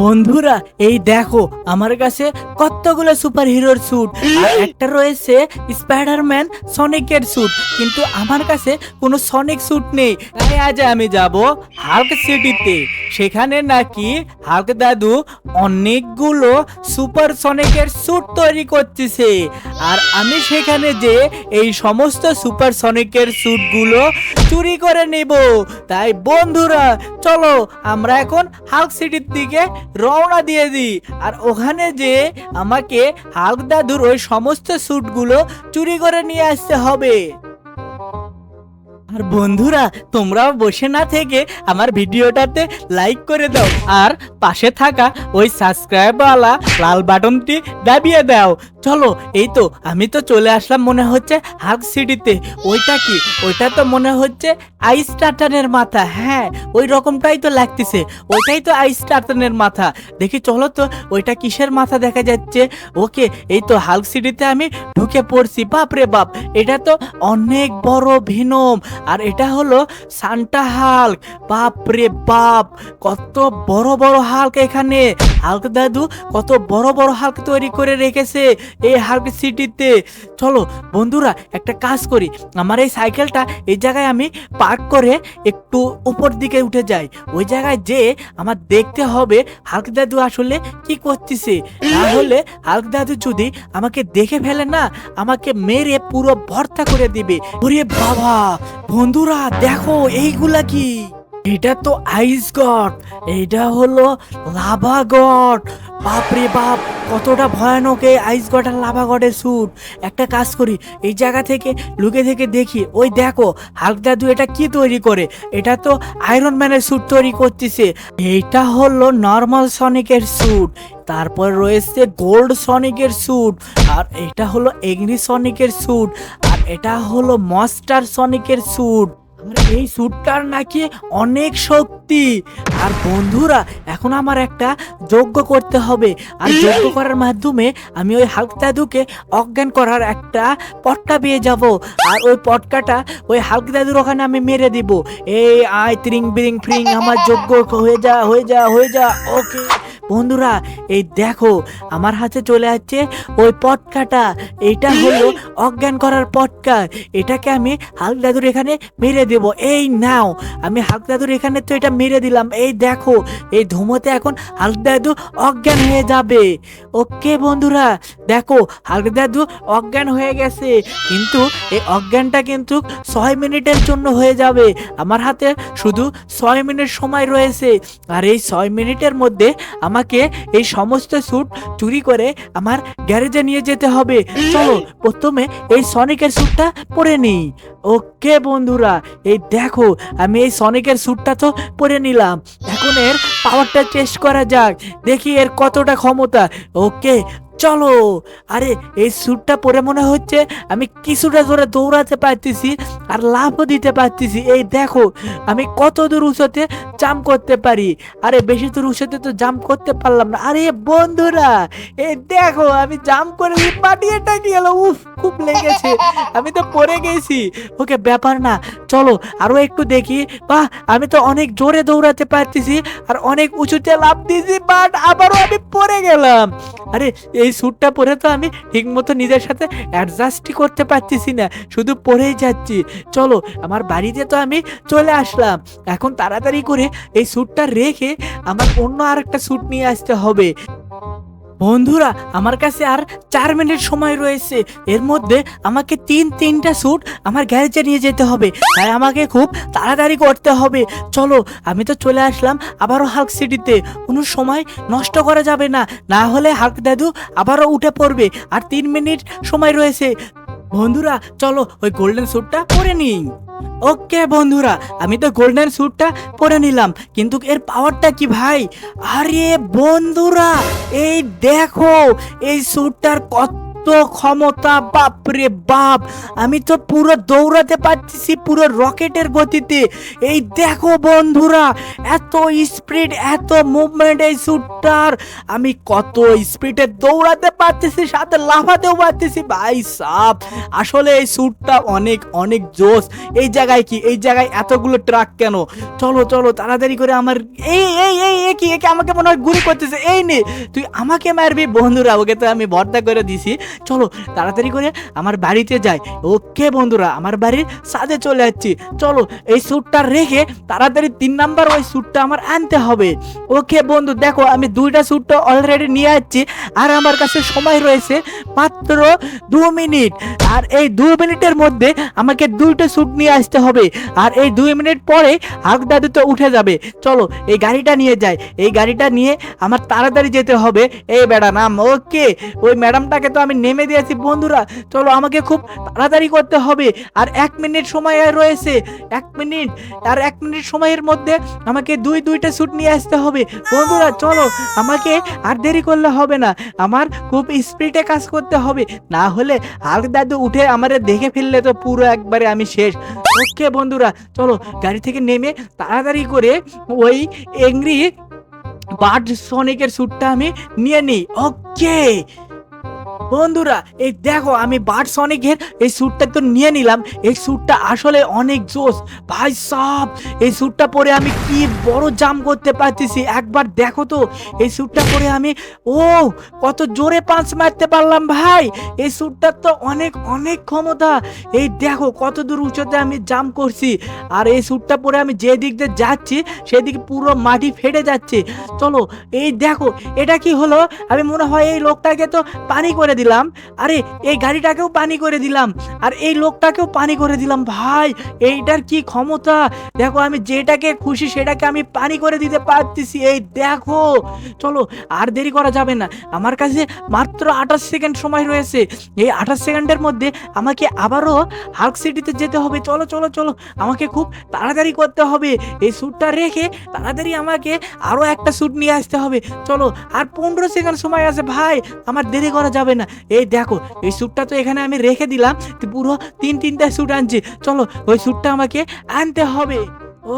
বন্ধুরা এই দেখো আমার কাছে কতগুলো সুপার হিরোর স্যুট আর একটা রয়েছে স্পাইডারম্যান সনিকের স্যুট কিন্তু আমার কাছে কোনো সনিক স্যুট নেই। তাই আজ আমি যাব হাল্ক সিটিতে সেখানে নাকি হাল্ক দাদু অনেকগুলো সুপার সনিকের স্যুট তৈরি করতেছে। আর আমি সেখানে যে এই সমস্ত সুপার সনিকের স্যুটগুলো চুরি করে নেব। তাই বন্ধুরা চলো, আমরা এখন হাল্ক সিটির দিকে রওনা দিয়ে দিই। আর ওখানে যে আমাকে হাল্ক দাদুর ওই সমস্ত স্যুটগুলো চুরি করে নিয়ে আসতে হবে। আর বন্ধুরা, তোমরাও বসে না থেকে আমার ভিডিওটাতে লাইক করে দাও। আর পাশে থাকা ওই সাবস্ক্রাইবওয়ালা লাল বাটনটি দাবিয়ে দাও। চলো, এই তো, আমি তো চলে আসলাম মনে হচ্ছে হার্ক সিটিতে। ওইটা কি? ওইটা তো মনে হচ্ছে আইস টাটানের মাথা। হ্যাঁ ওই রকমটাই তো লাগতেছে। ওইটাই তো আইস টাটানের মাথা। দেখি, চলো তো, ওইটা কিসের মাথা দেখা যাচ্ছে? ওকে, এই তো হাল্ক সিটিতে আমি ঢুকে পড়ছি। বাপ রে বাপ, এটা তো অনেক বড় ভিনম। আর এটা হলো সান্টা হাল্ক। বাপ রে বাপ, কত বড় বড় হাল্ক এখানে। হাল্ক দাদু, কত বড় বড় হাল্ক তৈরি করে রেখেছে। এই হাল্ক সিটিতে। চলো, বন্ধুরা, একটা কাজ করি। আমার এই সাইকেলটা এই জায়গায় আমি পার্ক করে একটু উপর দিকে উঠে যাই। ওই জায়গায় যে আমার দেখতে হবে হাল্ক দাদু আসলে কি করতেছে। তাহলে হাল্ক দাদু যদি আমাকে দেখে ফেলে না, আমাকে মেরে পুরো ভর্তা করে দিবে। ওরে বাবা, বন্ধুরা, দেখো, এইগুলা কি? এটা তো আইস গড এইটা হলো লাভা গড বাপরে বাপ কতটা ভয়ানক এই আইস গটার লাভা গডের স্যুট। একটা কাজ করি, এই জায়গা থেকে, লুকে থেকে দেখি, ওই দেখো, হাল্ক দাদু এটা কি তৈরি করে? এটা তো আয়রন ম্যানের স্যুট তৈরি করতেছে। এইটা হলো নর্মাল সনিকের স্যুট। তারপর রয়েছে গোল্ড সনিকের স্যুট। আর এটা হলো এগ্রি সনিকের স্যুট। আর এটা হলো মস্টার সনিকের স্যুট। আর এই স্যুটটার নাকি অনেক শক্তি। আর বন্ধুরা এখন আমার একটা যোগ্য করতে হবে। আর যোগ্য করার মাধ্যমে আমি ওই হাল্ক দাদুকে অজ্ঞান করার একটা পটকা পেয়ে যাব। আর ওই পটকাটা ওই হাল্ক দাদুর ওখানে আমি মেরে দিব। এই আয় ত্রিং বিরিং ফ্রিং আমার যোগ্য হয়ে যা হয়ে যা হয়ে যা ওকে। বন্ধুরা, এই দেখো, আমার হাতে চলে আসছে ওই পটকাটা। এটা হলো অজ্ঞান করার পটকা। এটাকে আমি হাল্ক দাদুর এখানে মেরে দেব। এই নাও, আমি হাল্ক দাদুর এখানে তো এটা মেরে দিলাম। এই দেখো, এই ধুমোতে এখন হাল্ক দাদু অজ্ঞান হয়ে যাবে। ওকে বন্ধুরা, দেখো, হাল্ক দাদু অজ্ঞান হয়ে গেছে। কিন্তু এই অজ্ঞানটা কিন্তু ছয় মিনিটের জন্য হয়ে যাবে। আমার হাতে শুধু ছয় মিনিট সময় রয়েছে। আর এই ছয় মিনিটের মধ্যে আমাকে এই সমস্ত স্যুট চুরি করে আমার গ্যারেজে নিয়ে যেতে হবে। চলো, প্রথমে এই সনিকের স্যুটটা পরে নিই। ওকে বন্ধুরা, এই দেখো, আমি এই সনিকের স্যুটটা তো পরে নিলাম। এখন এর পাওয়ারটা টেস্ট করা যাক, দেখি এর কতটা ক্ষমতা। ওকে, চলো। আরে, এই স্যুটটা পরে মনে হচ্ছে আমি কিছুটা জোরে দৌড়াতে পারতেছি আর লাভও দিতে পারতেছি। এই দেখো, আমি কত দূর উঁচুতে জাম্প করতে পারি। আরে, বেশি দূর উঁচুতে তো জাম্প করতে পারলাম না। আরে, বন্ধুরা এই দেখো, আমি জাম্প করে পাটিয়েটা কি হলো? উফ, খুব লেগেছে। আমি তো পড়ে গেছি। ওকে, ব্যাপার না। চলো, আরও একটু দেখি। বাহ, আমি তো অনেক জোরে দৌড়াতে পারতেছি আর অনেক উঁচুতে লাভ দিয়েছি বাট আবারও আমি পড়ে গেলাম। আরে, এই স্যুটটা পরে তো আমি ঠিকমতো নিজের সাথে অ্যাডজাস্টই করতে পারতেছি না। শুধু পরেই যাচ্ছি। চলো, আমার বাড়িতে তো আমি চলে আসলাম। এখন তাড়াতাড়ি করে এই স্যুটটা রেখে আমার অন্য আর একটা স্যুট নিয়ে আসতে হবে। বন্ধুরা, আমার কাছে আর চার মিনিট সময় রয়েছে। এর মধ্যে আমাকে তিন, তিনটা স্যুট আমার গ্যারেজে নিয়ে যেতে হবে। তাই আমাকে খুব তাড়াতাড়ি করতে হবে। চলো, আমি তো চলে আসলাম আবারও হাল্ক সিটিতে। কোনো সময় নষ্ট করা যাবে না। না হলে হাল্ক দাদু আবারও উঠে পড়বে। আর তিন মিনিট সময় রয়েছে। বন্ধুরা, চলো ওই গোল্ডেন স্যুটটা পরে নিই। ওকে বন্ধুরা, আমি তো গোল্ডেন স্যুটটা পরে নিলাম, কিন্তু এর পাওয়ারটা কি ভাই? আরে বন্ধুরা, এই দেখো, এই স্যুটটার কত এত ক্ষমতা, বাপরে বাপ। আমি তো পুরো দৌড়াতে পারতেছি পুরো রকেটের গতিতে। এই দেখো বন্ধুরা, এত স্পিড, এত মুভমেন্ট এই স্যুটটার আমি কত স্পিডে দৌড়াতে পারতেছি, সাথে লাফাতেও পারতেছি। ভাই সাপ আসলে এই স্যুটটা অনেক অনেক জোশ। এই জায়গায় কি? এই জায়গায় এতগুলো ট্রাক কেন? চলো চলো, তাড়াতাড়ি করে আমার এই এই এই, এ কি একে আমাকে মনে হয় গুলি করতেছে। এই নে, তুই আমাকে মারবি বন্ধুরা, ওকে তো আমি ভর্তা করে দিছি। চলো তাড়াতাড়ি করে আমার বাড়িতে যাই। ওকে বন্ধুরা, আমার বাড়ির সাথে চলে যাচ্ছি। চলো, এই স্যুটটা রেখে তাড়াতাড়ি তিন নাম্বার ওই স্যুটটা আমার আনতে হবে। ওকে বন্ধু, দেখো, আমি দুইটা স্যুটটা অলরেডি নিয়ে যাচ্ছি আর আমার কাছে সময় রয়েছে মাত্র দু মিনিট। আর এই দু মিনিটের মধ্যে আমাকে দুইটা স্যুট নিয়ে আসতে হবে। আর এই দুই মিনিট পরে হাক দাদু তো উঠে যাবে। চলো, এই গাড়িটা নিয়ে যাই। এই গাড়িটা নিয়ে আমার তাড়াতাড়ি যেতে হবে। এই নাম, ওকে। ওই ম্যাডামটাকে তো আমি নেমে দিয়েছি বন্ধুরা, চলো আমাকে খুব তাড়াতাড়ি করতে হবে। আর এক মিনিট সময় রয়েছে। এক মিনিট, আর এক মিনিট সময়ের মধ্যে আমাকে দুই, দুইটা স্যুট নিয়ে আসতে হবে। বন্ধুরা, চলো, আমাকে আর দেরি করলে হবে না। আমার খুব স্পিডে কাজ করতে হবে। না হলে হালক দাদু উঠে আমারে দেখে ফেললে তো পুরো একবারে আমি শেষ। ওকে, বন্ধুরা, চলো, গাড়ি থেকে নেমে তাড়াতাড়ি করে ওই এংরি বার্ড সনিকের স্যুটটা আমি নিয়ে নিই। ওকে বন্ধুরা, এই দেখো আমি বার্ড সনিকের এই স্যুটটা তো নিয়ে নিলাম। এই স্যুটটা আসলে অনেক জোস ভাই সব, এই স্যুটটা পরে আমি কি বড় জাম করতে পারতেছি? একবার দেখো তো, এই স্যুটটা পরে আমি, ও, কত জোরে পাঁচ মারতে পারলাম ভাই। এই স্যুটটার তো অনেক অনেক ক্ষমতা। এই দেখো কত দূর উঁচুতে আমি জাম করছি। আর এই স্যুটটা পরে আমি যে দিক দিয়ে যাচ্ছি, সেদিকে পুরো মাটি ফেটে যাচ্ছে। চলো, এই দেখো, এটা কি হলো? আমি মনে হয় এই লোকটাকে তো পানি করে দিলাম। আরে, এই গাড়িটাকেও পানি করে দিলাম। আর এই লোকটাকেও পানি করে দিলাম। ভাই, এইটার কি ক্ষমতা? দেখো, আমি যেটাকে খুশি সেটাকে আমি পানি করে দিতে পারতেছি। এই দেখো, চলো, আর দেরি করা যাবে না। আমার কাছে মাত্র আঠাশ সেকেন্ড সময় রয়েছে। এই আঠাশ সেকেন্ডের মধ্যে আমাকে আবারও হার্ক সিটিতে যেতে হবে। চলো চলো চলো, আমাকে খুব তাড়াতাড়ি করতে হবে। এই স্যুটটা রেখে তাড়াতাড়ি আমাকে আরও একটা স্যুট নিয়ে আসতে হবে। চলো, আর পনেরো সেকেন্ড সময় আছে। ভাই, আমার দেরি করা যাবে না। এই দেখো, এই স্যুটটা তো এখানে আমি রেখে দিলাম পুরো তিন তিনটা স্যুট আনছি। চলো, ওই স্যুটটা আমাকে আনতে হবে।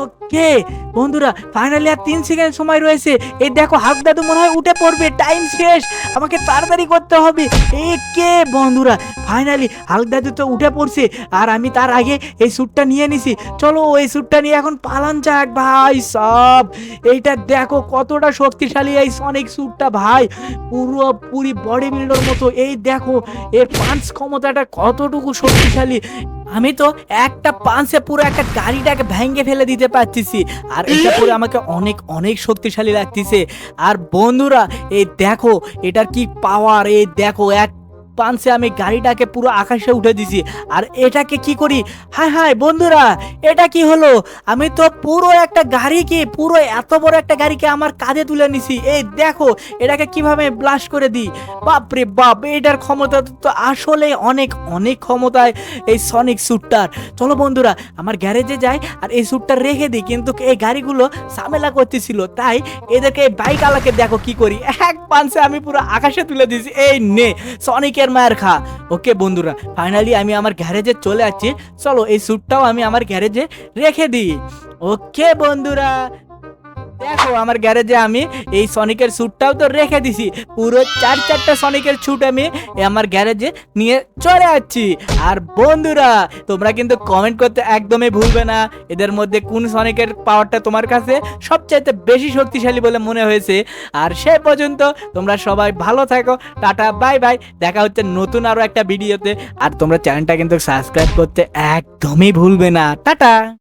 ওকে, বন্ধুরা ফাইনালি আর তিন সেকেন্ড সময় রয়েছে। এই দেখো হাফ দাদু মনে হয় উঠে পড়বে টাইম শেষ। আমাকে তাড়াতাড়ি করতে হবে। এ কে বন্ধুরা ফাইনালি হালক দাদু তো উঠে পড়ছে, আর আমি তার আগে এই স্যুটটা নিয়ে নিছি। চলো, এই স্যুটটা নিয়ে এখন পালান যাক, ভাই সব। এইটা দেখো, কতটা শক্তিশালী এই সনিক স্যুটটা ভাই। পুরো, পুরি বডি বিল্ডার মতো। এই দেখো, এর পাঞ্চ ক্ষমতাটা কতটুকু শক্তিশালী। আমি তো একটা পাঞ্চে পুরো একটা গাড়িটাকে ভেঙে ফেলে দিতে পারতেছি। আর এটা পুরো আমাকে অনেক অনেক শক্তিশালী লাগতেছে। আর বন্ধুরা, এই দেখো, এটার কি পাওয়ার এই দেখো, এক পাঞ্চে আমি গাড়িটাকে পুরো আকাশে উঠে দিছি। আর এটাকে কি করি? হায় হায় বন্ধুরা, এটা কি হলো? আমি তো পুরো একটা গাড়িকে, পুরো এত বড় একটা গাড়িকে আমার কাঁধে তুলে নিছি। এই দেখো, এটাকে কীভাবে ব্লাস্ট করে দিই? বাপরে বাপ, এটার ক্ষমতা তো আসলে অনেক অনেক ক্ষমতায় এই সনিক স্যুটটার চলো বন্ধুরা, আমার গ্যারেজে যাই আর এই স্যুটটা রেখে দিই। কিন্তু এই গাড়িগুলো ঝামেলা করতেছিল, তাই এদেরকে বাইক আলাকে দেখো কি করি। এক পাঞ্চে আমি পুরো আকাশে তুলে দিয়েছি এই নে সনিকের মায়ের খা। ওকে বন্ধুরা ফাইনালি আমি আমার গ্যারেজে চলে আসছি। চলো এই স্যুটটাও আমি আমার গ্যারেজে রেখে দিই। ওকে বন্ধুরা দেখো, আমার গ্যারেজে আমি এই সনিকের স্যুটটাও তো রেখে দিছি। পুরো চার চারটা সনিকের স্যুট আমি আমার গ্যারেজে নিয়ে চলে যাচ্ছি আর বন্ধুরা, তোমরা কিন্তু কমেন্ট করতে একদমই ভুলবে না। এদের মধ্যে কোন সনিকের পাওয়ারটা তোমার কাছে সবচাইতে বেশি শক্তিশালী বলে মনে হয়েছে। আর সে পর্যন্ত তোমরা সবাই ভালো থাকো। টাটা বাই বাই দেখা হচ্ছে নতুন আরও একটা ভিডিওতে আর তোমরা চ্যানেলটা কিন্তু সাবস্ক্রাইব করতে একদমই ভুলবে না। টাটা!